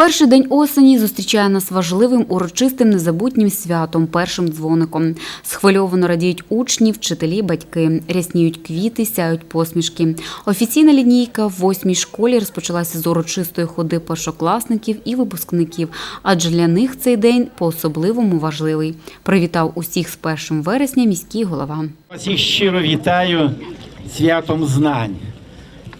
Перший день осені зустрічає нас важливим урочистим незабутнім святом першим дзвоником. Схвильовано радіють учні, вчителі, батьки. Рясніють квіти, сяють посмішки. Офіційна лінійка в восьмій школі розпочалася з урочистої ходи першокласників і випускників, адже для них цей день по-особливому важливий. Привітав усіх з 1 вересня міський голова. Всіх щиро вітаю святом знань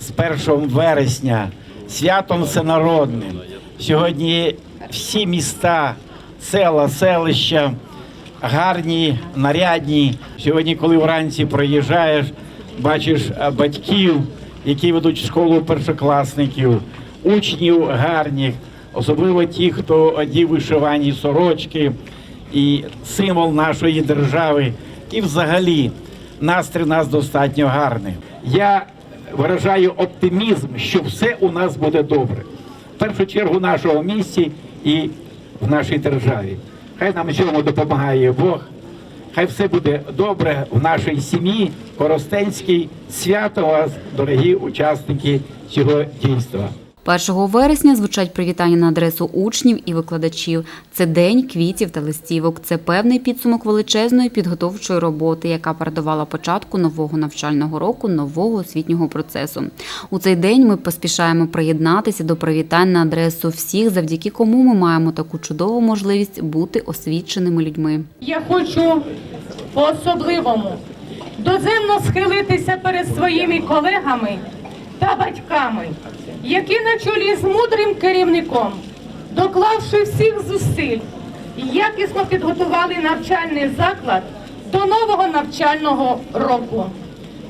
з 1 вересня, святом всенародним. Сьогодні всі міста, села, селища гарні, нарядні. Сьогодні, коли вранці проїжджаєш, бачиш батьків, які ведуть в школу першокласників, учнів гарних, особливо ті, хто одів вишивані сорочки і символ нашої держави. І взагалі настрій у нас достатньо гарний. Я виражаю оптимізм, що все у нас буде добре. Першу чергу нашого місті і в нашій державі. Хай нам цьому допомагає Бог. Хай все буде добре в нашій сім'ї, Коростенській. Свято вас, дорогі учасники цього дійства. 1 вересня звучать привітання на адресу учнів і викладачів. Це день квітів та листівок. Це певний підсумок величезної підготовчої роботи, яка передавала початку нового навчального року, нового освітнього процесу. У цей день ми поспішаємо приєднатися до привітань на адресу всіх, завдяки кому ми маємо таку чудову можливість бути освіченими людьми. Я хочу по-особливому доземно схилитися перед своїми колегами та батьками, які на чолі з мудрим керівником, доклавши всіх зусиль, якісно підготували навчальний заклад до нового навчального року.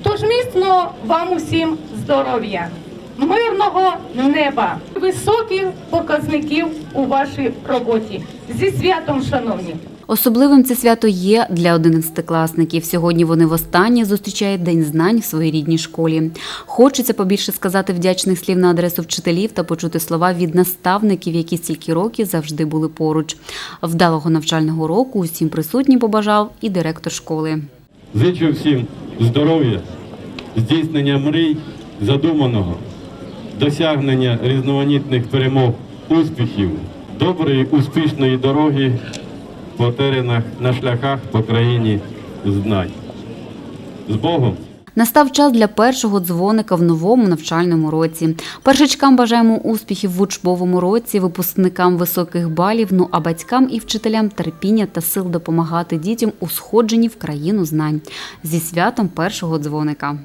Тож міцно вам усім здоров'я, мирного неба, високих показників у вашій роботі. Зі святом, шановні! Особливим це свято є для одинадцятикласників. Сьогодні вони востаннє зустрічають День знань в своїй рідній школі. Хочеться побільше сказати вдячних слів на адресу вчителів та почути слова від наставників, які стільки років завжди були поруч. Вдалого навчального року усім присутнім побажав і директор школи. Зичу всім здоров'я, здійснення мрій, задуманого, досягнення різноманітних перемог, успіхів, доброї, успішної дороги по теренах, на шляхах по країні знань. З Богом! Настав час для першого дзвоника в новому навчальному році. Першачкам бажаємо успіхів в учбовому році, випускникам високих балів, ну а батькам і вчителям терпіння та сил допомагати дітям у сходженні в країну знань зі святом першого дзвоника.